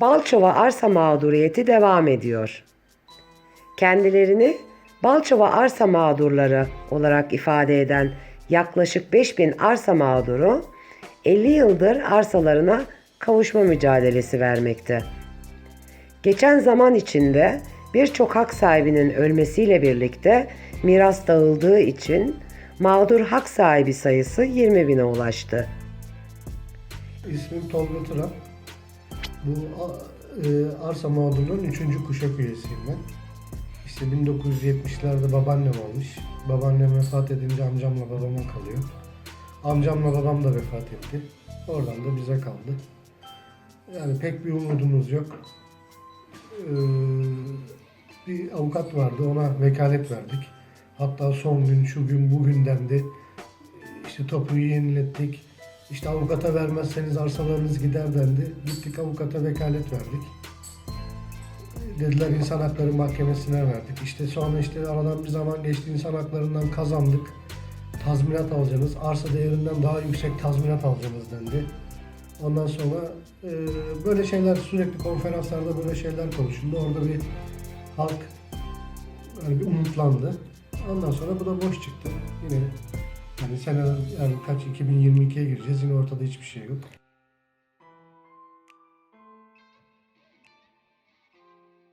Balçova arsa mağduriyeti devam ediyor. Kendilerini Balçova arsa mağdurları olarak ifade eden yaklaşık 5000 arsa mağduru 50 yıldır arsalarına kavuşma mücadelesi vermekte. Geçen zaman içinde birçok hak sahibinin ölmesiyle birlikte miras dağıldığı için mağdur hak sahibi sayısı 20 bine ulaştı. İsmim Tolga Turan. Bu e, arsa mağdurluğun 3. kuşak üyesiyim ben. İşte 1970'lerde babaannem olmuş. Babaannem vefat edince amcamla babama kalıyor. Amcamla babam da vefat etti. Oradan da bize kaldı. Yani pek bir umudumuz yok. Ee, bir avukat vardı ona vekalet verdik. Hatta son gün şu gün bugün dendi. İşte tapuyu yenilettik. İşte avukata vermezseniz arsalarınız gider dendi. Gittik avukata vekalet verdik. Dediler insan hakları mahkemesine verdik. İşte sonra işte aradan bir zaman geçti insan haklarından kazandık. Tazminat alacaksınız. Arsa değerinden daha yüksek tazminat alacaksınız dendi. Ondan sonra e, böyle şeyler sürekli konferanslarda böyle şeyler konuşuldu. Orada bir halk yani bir umutlandı. Ondan sonra bu da boş çıktı. Yine yani seneler yani kaç 2022'ye gireceğiz yine ortada hiçbir şey yok.